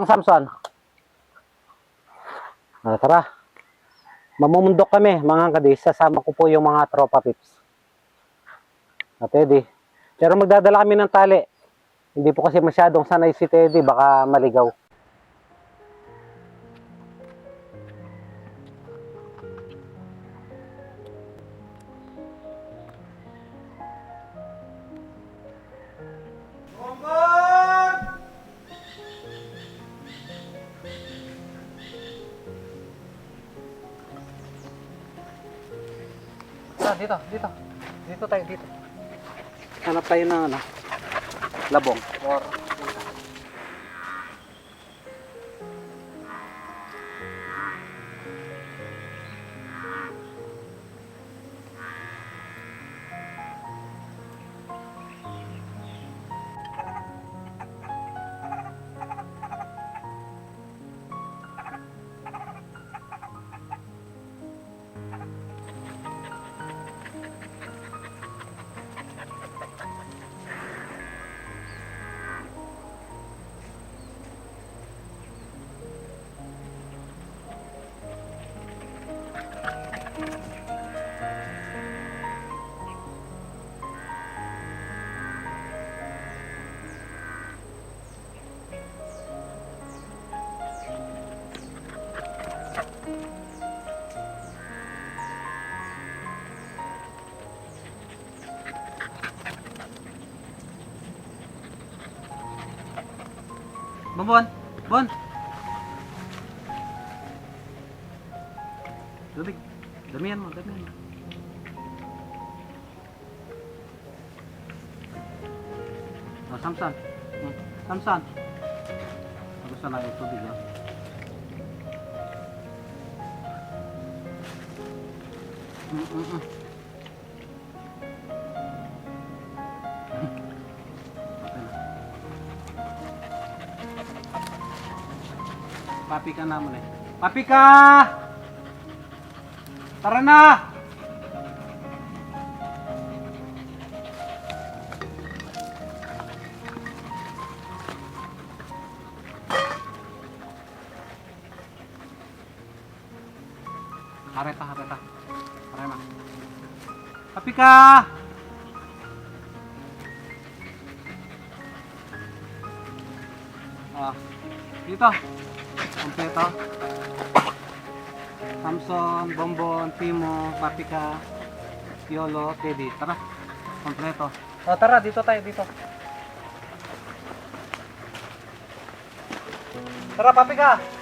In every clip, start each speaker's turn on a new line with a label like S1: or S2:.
S1: Ang Samson. Ah, tara. Mamumundok kami, mga kadis. Sasama ko po yung mga tropa pips. Ah, Teddy. Pero magdadala kami ng tali. Hindi po kasi masyadong sanay si Teddy. Baka maligaw. Dito, dito. Dito tayo, dito. Hanap tayo ng ano, labong. Or, Bon. Tubig. Damihan mo, damihan mo. Oh, Samson. Hmm. Samson. Gusto na yung tubig, ha? Mm, Papi ka naman eh. Papi ka! Tara na! Hareta, hareta. Harema. Papi ka! Ah, dito. Kompleto. Samson, Bonbon, Timo, Papika, Piolo, Teddy. Tara. Kompleto. O tara, dito tayo, dito. Tara, Papika!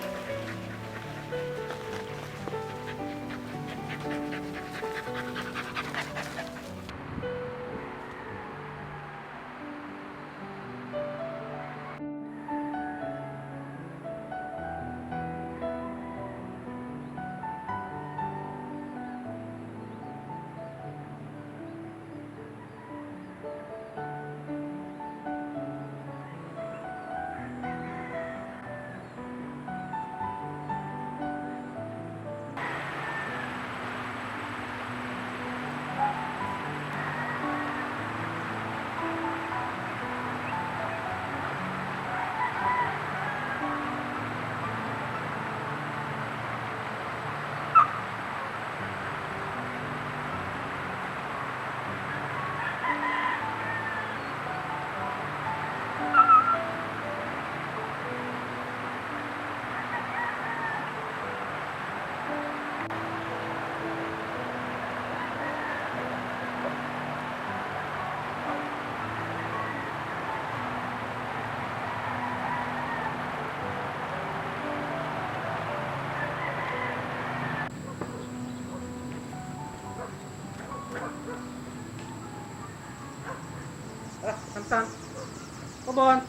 S1: Bonbon.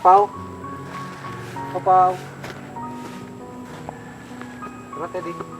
S1: Papaw. Papaw. Tara, Teddy.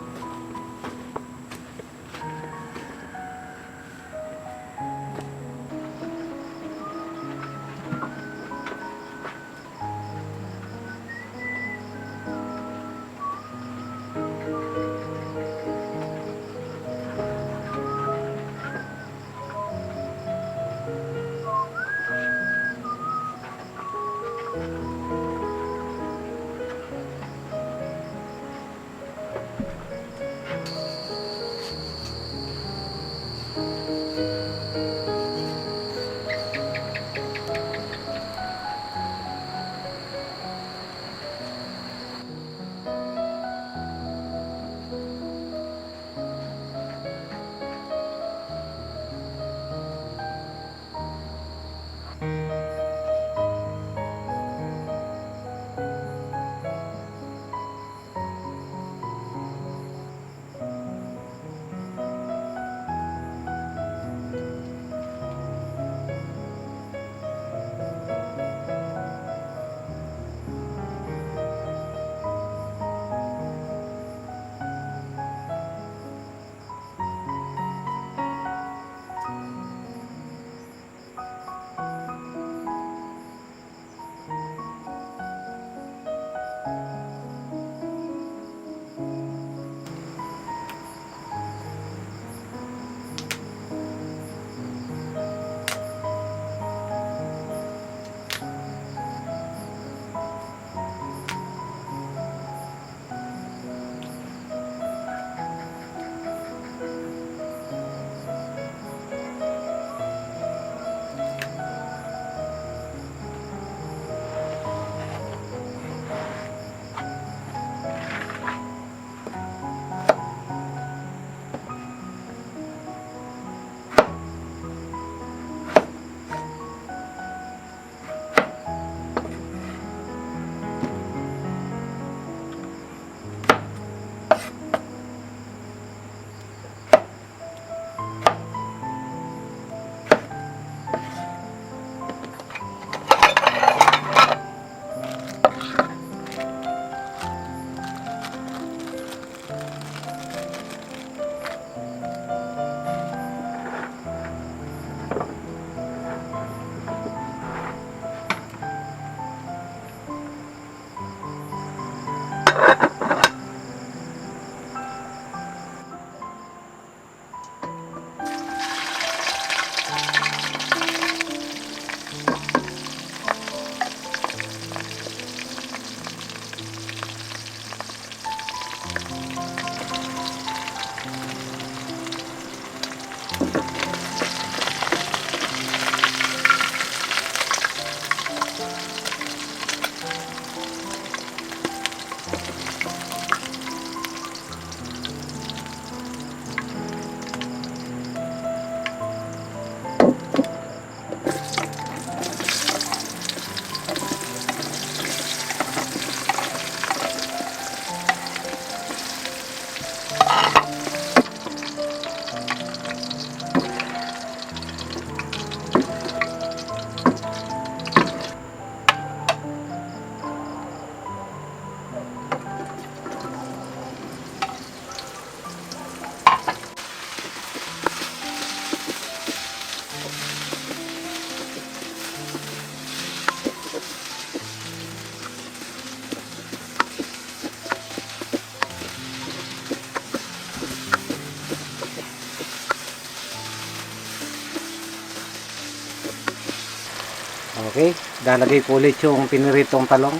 S1: Okay, lalagay ko ulit yung piniritong talong.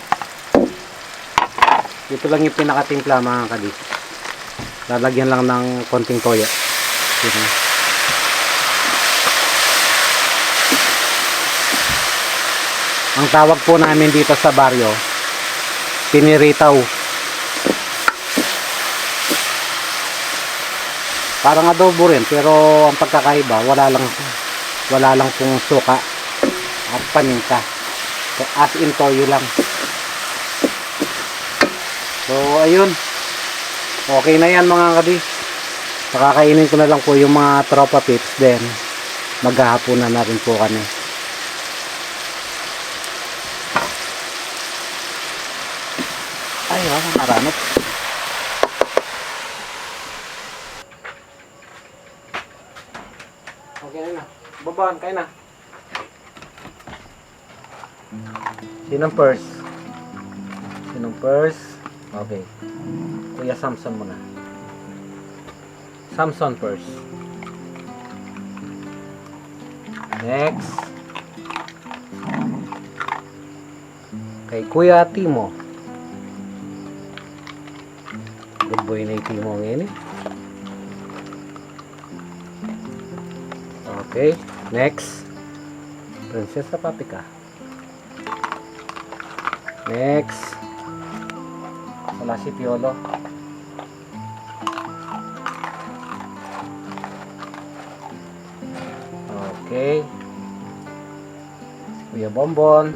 S1: Ito lang yung pinakatimpla mga kadis. Lalagyan lang ng konting toyo. Yun. Ang tawag po namin dito sa baryo, piniritaw. Parang adobo rin, pero ang pagkakaiba, wala lang wala lang pong suka at paminta. So, as in toyo lang. So, ayun. Okay na yan mga kabis. Pakakainin ko na lang po yung mga tropa pips. Then, maghahaponan na rin po kami. Ay, oh, maranot. Okay na. Babaan, kayo na. Sinong first? Sinong first? Okay. Kuya Samson muna. Samson first. Next. Kay Kuya Timo. Good boy na yung Timo ngayon eh. Okay. Next. Prinsesa Papika. Next. Wala si Piolo. Okay. Kuya Bonbon.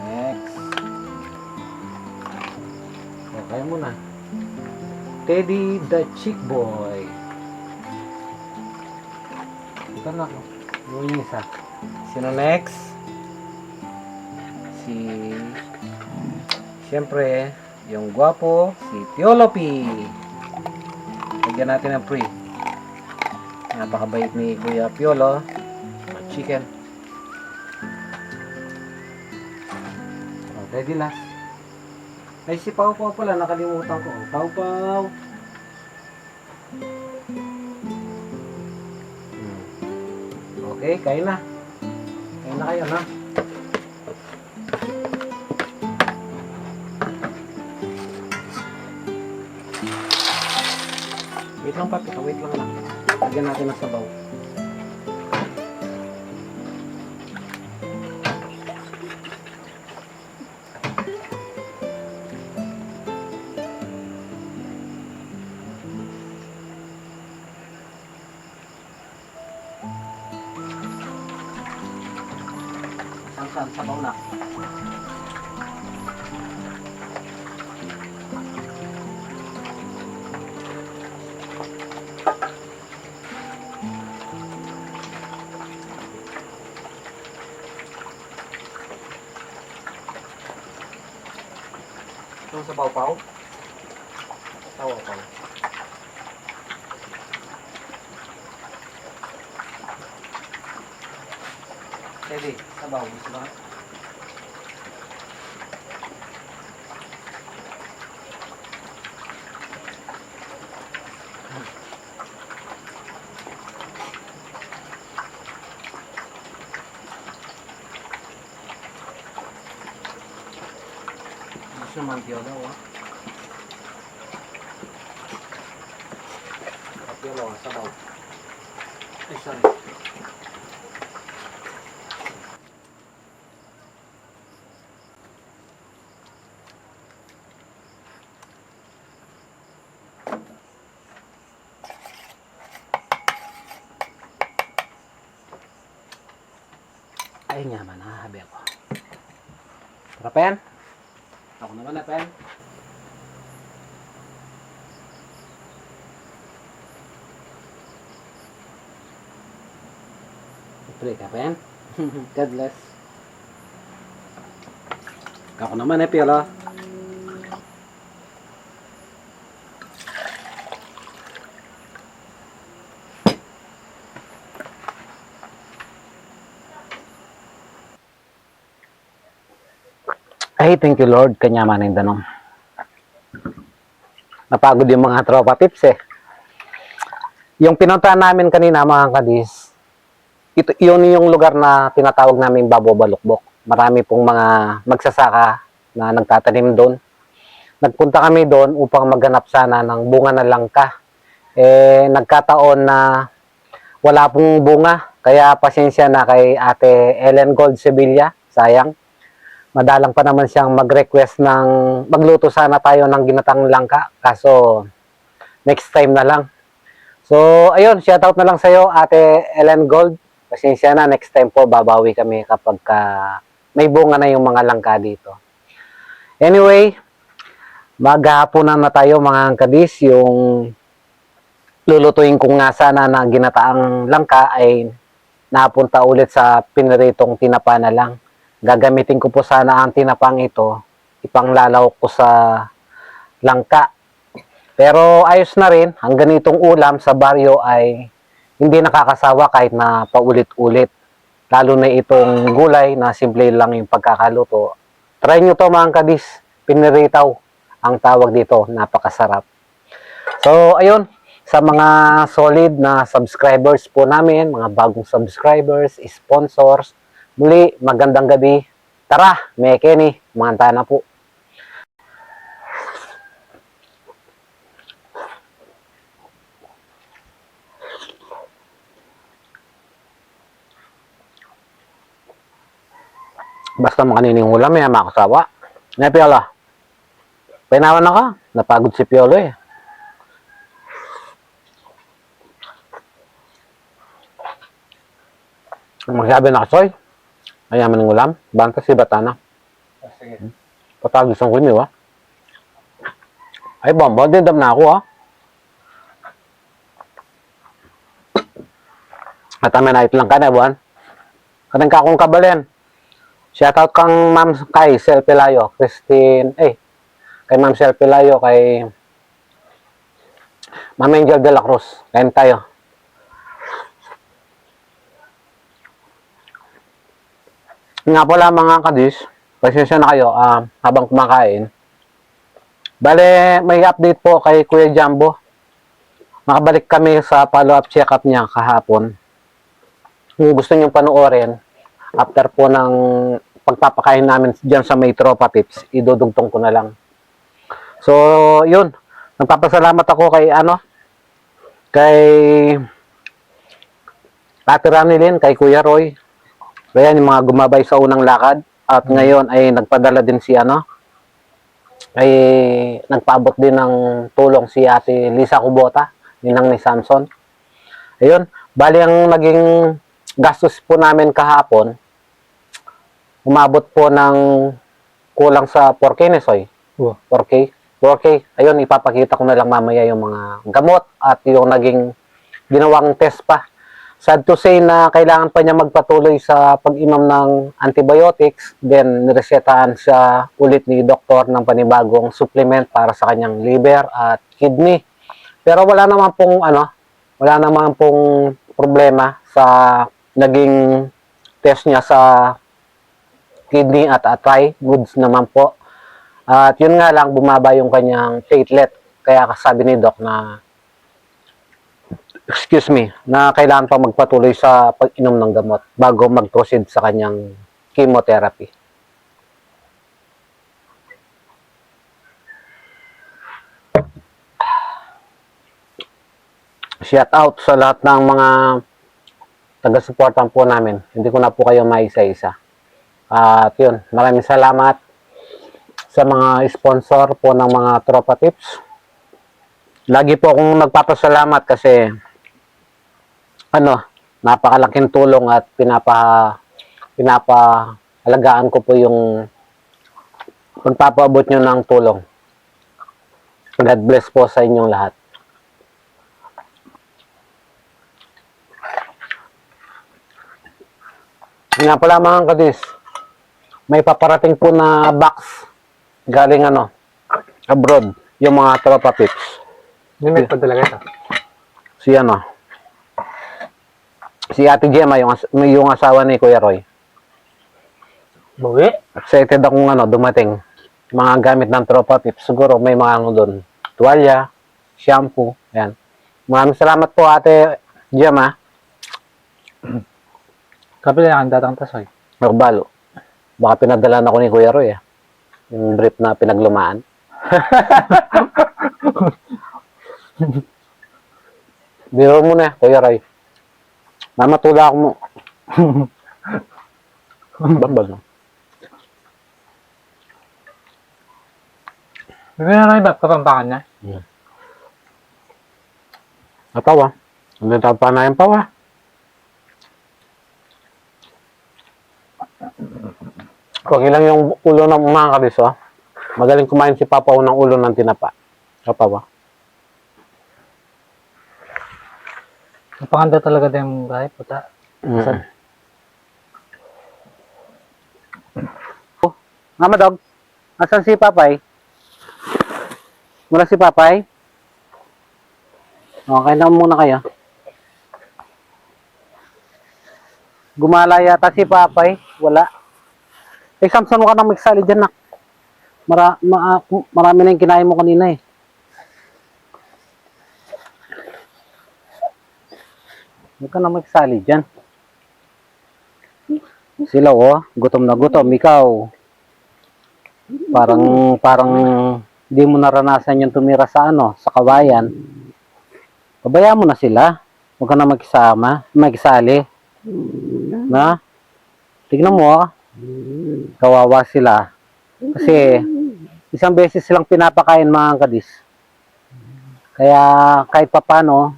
S1: Next. Okay muna. Teddy the Chick Boy. Na ako. Yung isa. Sino next? Si... Siyempre, yung gwapo, si Piolo P. Lagyan natin ng pre. Napakabait ni Kuya Piolo. Chicken. Oh, ready last. Ay, si Pau Pau pala, nakalimutan ko. Pau Pau. Okay, kain na. Kain na kayo, na. Wait lang, papi. Wait lang lang. Lagyan natin ng sabaw. Itong sa pau-pau? Tawa pa. Pwede, sabaw. Gusto ba? Gusto naman piyolo, ah. Piyolo, ah, sabaw. Ay, sorry. Ay nga man, hahabi ako. Tara, Pen. Ako naman na, Pen. Pray ka, Pen. God bless. Ako naman eh, Piolo. Ay, thank you Lord, kanya man yung danong. Napagod yung mga tropa tips eh. Yung pinuntahan namin kanina mga kadis, ito, yun yung lugar na tinatawag namin Babo Balukbok. Marami pong mga magsasaka na nagtatanim doon. Nagpunta kami doon upang maghanap sana ng bunga na langka. Eh, nagkataon na wala pong bunga. Kaya pasensya na kay ate Ellen Gold Sevilla. Sayang madalang pa naman siyang mag-request ng magluto sana tayo ng ginatang langka. Kaso, next time na lang. So, ayun, shoutout na lang sa'yo, Ate Ellen Gold. Pasensya na, next time po, babawi kami kapag ka may bunga na yung mga langka dito. Anyway, maghahaponan na tayo mga kadis. Yung lulutuin kong nga sana na ginataang langka ay napunta ulit sa piniritong tinapa na lang. Gagamitin ko po sana ang tinapang ito, ipanglalaw ko sa langka. Pero ayos na rin, ang ganitong ulam sa baryo ay hindi nakakasawa kahit na paulit-ulit. Lalo na itong gulay na simple lang yung pagkakaluto. Try nyo to mga kadis, piniritaw ang tawag dito, napakasarap. So, ayun, sa mga solid na subscribers po namin, mga bagong subscribers, sponsors, muli, magandang gabi. Tara, may Kenny, mga na po. Basta makanining ulam, may makasawa. Nga Piolo, pinawan na ka. Napagod si Piolo eh. Magsabi na kasoy. Ayaman ng ulam. Banta si Batana.
S2: Sige.
S1: Patagos ang kumiw ah. Ay, bomba. Dindam na ako ah. At amin na lang ka na, buwan. Kanang ka akong kabalen. Shoutout kang Ma'am kay Sel Pelayo. Christine, eh, kay Ma'am Sel Pelayo, kay Ma'am Angel de la Cruz. Kain tayo. Nga pala mga kadis, pasensya na kayo ah, habang kumakain. Bale, may update po kay Kuya Jumbo. Nakabalik kami sa follow-up check-up niya kahapon. Kung gusto niyong panoorin, after po ng pagpapakain namin dyan sa may tropa tips, idudugtong ko na lang. So, yun. Nagpapasalamat ako kay ano, kay Ate Ranilin, kay Kuya Roy, kaya yung mga gumabay sa unang lakad at ngayon ay nagpadala din si ano ay nagpaabot din ng tulong si Ate Lisa Kubota, ninang ni Samson. Ayun, bali ang naging gastos po namin kahapon umabot po ng kulang sa 4K Nesoy.
S2: Wow.
S1: 4K. 4K. Ayun, ipapakita ko na lang mamaya yung mga gamot at yung naging ginawang test pa. Sad to say na kailangan pa niya magpatuloy sa pag-inom ng antibiotics, then niresetahan siya ulit ni doktor ng panibagong supplement para sa kanyang liver at kidney. Pero wala naman pong ano, wala naman pong problema sa naging test niya sa kidney at atay, goods naman po. At yun nga lang, bumaba yung kanyang platelet. Kaya sabi ni Doc na excuse me, na kailangan pa magpatuloy sa pag-inom ng gamot bago mag-proceed sa kanyang chemotherapy. Shout out sa lahat ng mga taga-suportan po namin. Hindi ko na po kayo maisa-isa. At yun, maraming salamat sa mga sponsor po ng mga Tropa Tips. Lagi po akong nagpapasalamat kasi ano, napakalaking tulong at pinapa pinapahalagaan ko po yung pagpapaabot nyo ng tulong. God bless po sa inyong lahat. Nga pala mga kadis, may paparating po na box galing ano, abroad, yung mga tropa pips.
S2: Limit pa talaga ito.
S1: Si ano, si Ate Gemma, yung, as- yung asawa ni Kuya Roy.
S2: Bawi?
S1: Excited akong ano, dumating. Mga gamit ng tropa tips. Siguro may mga ano doon. Tuwalya, shampoo, yan. Maraming salamat po Ate Gemma.
S2: Kapila ang datang tasoy.
S1: Magbalo. Baka pinadala na ako ni Kuya Roy. Ah. Yung brief na pinaglumaan. Biro mo na, Kuya Roy. Mamatula ako mo. Bambal no?
S2: Hindi na lang iba, kapampangan niya.
S1: Natawa. Hindi tayo pa na yung pawa. Kung ilang yung ulo ng mga kabiso, magaling kumain si Papa ng ulo ng tinapa. Papa
S2: Napakanda talaga din yung bahay, puta.
S1: Mm. Oh, Mama Dog, asan si Papay? Wala si Papay? Okay na muna kayo. Gumala yata si Papay. Wala. Eh, Samson, huwag ka nang magsali dyan, nak. Mara, ma, marami na yung kinain mo kanina eh. Huwag ka nang magsali dyan. Sila oh, gutom na gutom. Ikaw, parang, parang di mo naranasan yung tumira sa ano, sa kawayan. Pabayaan mo na sila. Huwag ka na magsama, magsali. Na? Tignan mo, ah. kawawa sila. Kasi, isang beses silang pinapakain mga kadis. Kaya, kahit papano,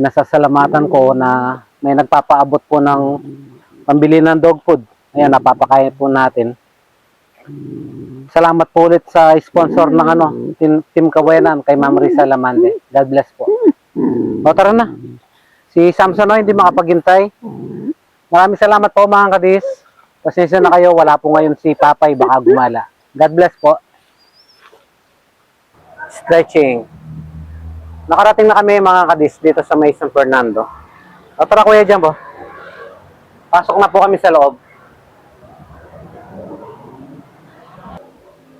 S1: pinasasalamatan ko na may nagpapaabot po ng pambili ng dog food. Ayan, napapakain po natin. Salamat po ulit sa sponsor ng ano, Team, Team Kawenan kay Ma'am Risa Lamande. God bless po. O tara na. Si Samson o hindi makapaghintay. Maraming salamat po mga kadis. Pasensya na kayo, wala po ngayon si Papay, baka gumala. God bless po. Stretching. Nakarating na kami mga kadis dito sa May San Fernando. O tara kuya dyan po. Pasok na po kami sa loob.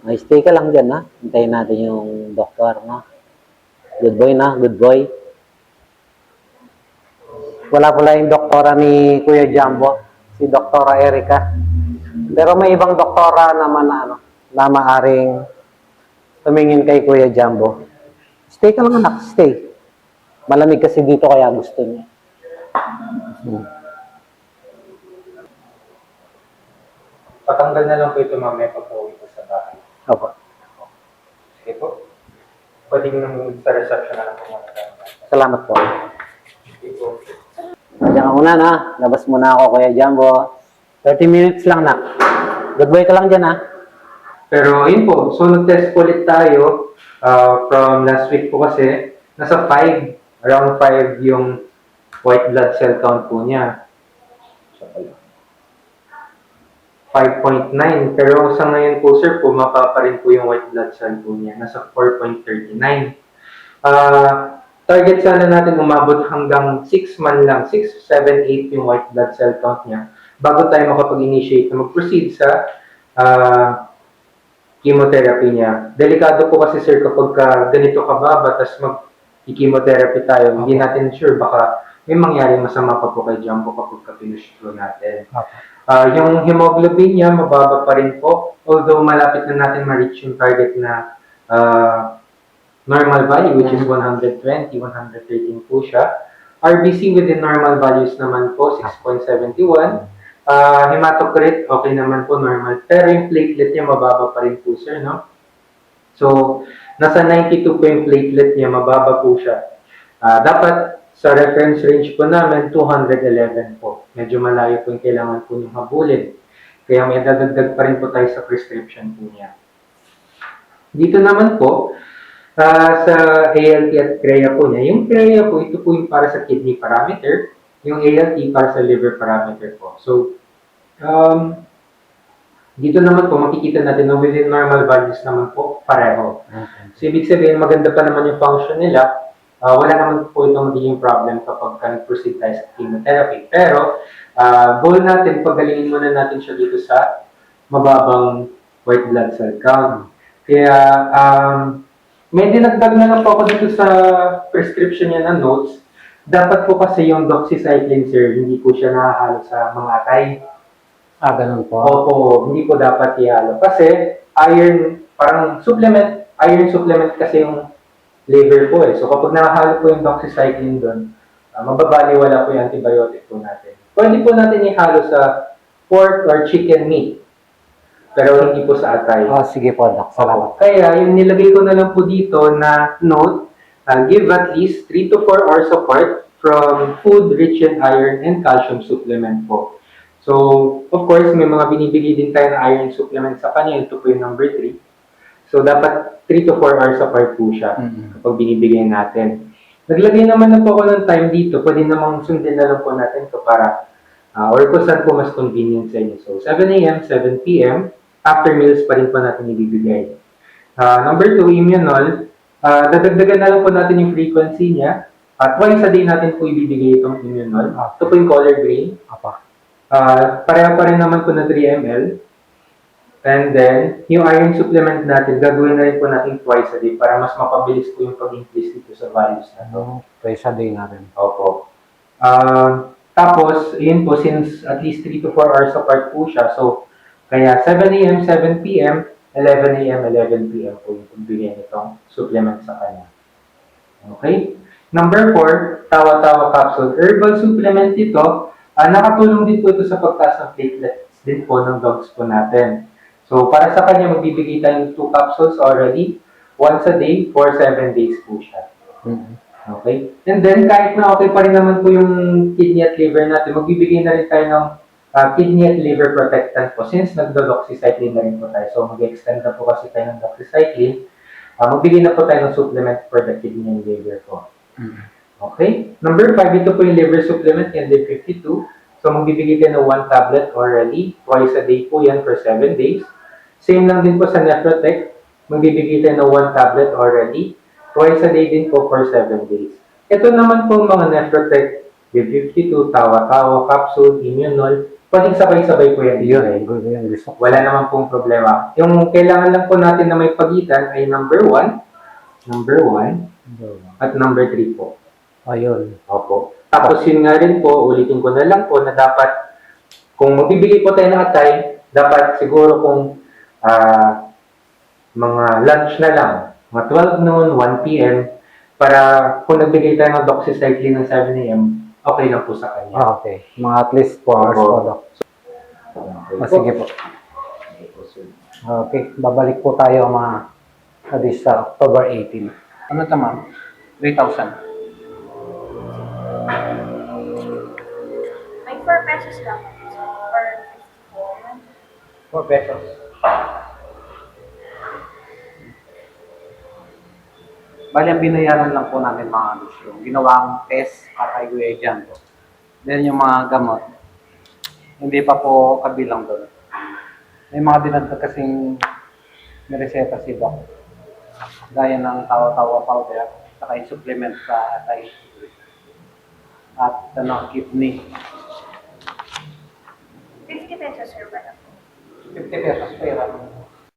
S1: Ay, stay ka lang dyan, ha? Hintayin natin yung doktor, no? Good boy na, good boy. Wala pala yung doktora ni Kuya Jumbo, si Doktora Erika. Pero may ibang doktora naman na, ano, na maaring tumingin kay Kuya Jumbo. Stay ka lang, anak, stay. Malamig kasi dito kaya gusto niya. Hmm.
S2: Patanggal na lang po ito mamaya pag uwi ko sa bahay.
S1: Opo.
S2: Sige po. Pwede nang sa reception na lang po.
S1: Salamat po.
S2: Sige po.
S1: Diyan ka muna na. Labas muna ako, Kuya Jumbo. 30 minutes lang na. Good boy ka lang dyan, ha?
S2: Pero yun po, so nag-test po ulit tayo uh, from last week po kasi nasa 5, around 5 yung white blood cell count po niya. 5.9 pero sa ngayon po sir, pumapa pa rin po yung white blood cell po niya. Nasa 4.39. Ah, target sana natin umabot hanggang 6 man lang, 6, 7, 8 yung white blood cell count niya bago tayo makapag-initiate na mag-proceed sa ah, chemotherapy niya. Delikado po kasi sir kapag ka ganito kababa tapos mag-chemotherapy tayo, hindi natin sure baka may mangyari masama pa po kay Jumbo kapag ka pinusuro natin. Ah, yung hemoglobin niya mababa pa rin po although malapit na natin ma-reach yung target na ah, normal value which is 120, 113 po siya. RBC within normal values naman po 6.71. Ah, hematocrit, okay naman po, normal. Pero yung platelet niya, mababa pa rin po, sir, no? So, nasa 92 po yung platelet niya, mababa po siya. Ah, dapat, sa reference range po namin, 211 po. Medyo malayo po yung kailangan po niyong habulin. Kaya may dadagdag pa rin po tayo sa prescription po niya. Dito naman po, ah, sa ALT at CREA po niya, yung CREA po, ito po yung para sa kidney parameter, yung ALT para sa liver parameter po. So, um, dito naman po, makikita natin na within normal values naman po, pareho. So, ibig sabihin, maganda pa naman yung function nila. Ah, wala naman po itong magiging problem kapag ka proceed tayo sa chemotherapy. Pero, ah, goal natin, pagalingin muna natin siya dito sa mababang white blood cell count. Kaya, um, may dinagdag na lang po ako dito sa prescription niya na notes. Dapat po kasi yung doxycycline, sir, hindi po siya nakahalo sa mga atay.
S1: Ah, ganun po.
S2: Opo, hindi po dapat ihalo. Kasi iron, parang supplement, iron supplement kasi yung liver po eh. So kapag nakahalo po yung doxycycline doon, uh, mababaliwala po yung antibiotic po natin. Pwede po natin ihalo sa pork or chicken meat. Pero hindi po sa atay.
S1: Ah, sige po, Doc. Salamat.
S2: Kaya yung nilagay ko na lang po dito na note, uh, give at least 3 to 4 hours apart from food rich in iron and calcium supplement po. So, of course, may mga binibigay din tayo na iron supplement sa kanya. Ito po yung number 3. So, dapat 3 to 4 hours apart po siya kapag binibigay natin. Naglagay naman na po ako ng time dito. Pwede namang sundin na lang po natin to para Ah, or kung saan po mas convenient sa inyo. So, 7 a.m., 7 p.m., after meals pa rin po natin ibibigay. Ah, number two, immunol. Ah, dadagdagan na lang po natin yung frequency niya. At twice a day natin po ibibigay itong immunol.
S1: Ah.
S2: Ito po yung color green.
S1: Apa.
S2: Ah, pareho pa rin naman po na 3 ml. And then, yung iron supplement natin, gagawin na rin po natin twice a day para mas mapabilis po yung pag-increase dito sa values na to.
S1: No, twice a day na rin.
S2: Opo. Ah, tapos, yun po, since at least 3 to 4 hours apart po siya, so, kaya 7 a.m., 7 p.m., 11 a.m., 11 p.m. po yung pagbigay nitong supplement sa kanya. Okay? Number 4, tawa-tawa capsule. Herbal supplement ito, ah, nakatulong din po ito sa pagtaas ng platelets din po ng dogs po natin. So, para sa kanya, magbibigay tayo ng 2 capsules already, once a day for 7 days po siya.
S1: Mm.
S2: Okay? And then, kahit na okay pa rin naman po yung kidney at liver natin, magbibigay na rin tayo ng ah, kidney at liver protectant po since nagdo-doxycycline na rin po tayo. So, mag-extend na po kasi tayo ng doxycycline. Ah, magbigay na po tayo ng supplement for the kidney and liver po.
S1: Mm.
S2: Okay? Number 5, ito po yung liver supplement, yan din 52. So, magbibigay tayo ng 1 tablet orally. Twice a day po yan for 7 days. Same lang din po sa Nephrotek. Magbibigay tayo ng 1 tablet orally. Twice a day din po for 7 days. Ito naman po mga Nephrotek, B52, Tawa-Tawa, Capsule, Immunol. Pwedeng sabay-sabay po yan.
S1: Yun, eh, good yun. Gusto ko.
S2: Wala naman pong problema. Yung kailangan lang po natin na may pagitan ay number 1, number 1, at number 3 po.
S1: Ayun.
S2: Opo. Tapos yun nga rin po, ulitin ko na lang po na dapat, kung magbibigay po tayo ng atay, dapat siguro kung ah, mga lunch na lang, mga 12 noon, 1 p.m., para kung nagbigay tayo ng doxycycline ng 7 a.m., okay lang po sa kanya.
S1: Ah, okay. Mga at least 4 hours
S2: Opo.
S1: po, Doc.
S2: Okay
S1: Ah,
S2: po.
S1: sige po. Okay. Babalik po tayo mga kadis sa October 18. Ano tama? 3,000.
S3: May 4 pesos lang. Or
S1: 4 pesos. Bali, ang binayaran lang po namin mga anos yung ginawang test para kay Kuya Jan po. Then yung mga gamot, hindi pa po kabilang doon. May mga dinagdag kasing nireseta si Doc. Gaya ng tawa-tawa powder, saka yung supplement sa atay. At ano, kidney.
S3: 50 pesos sir pala.
S1: 50 pesos pera.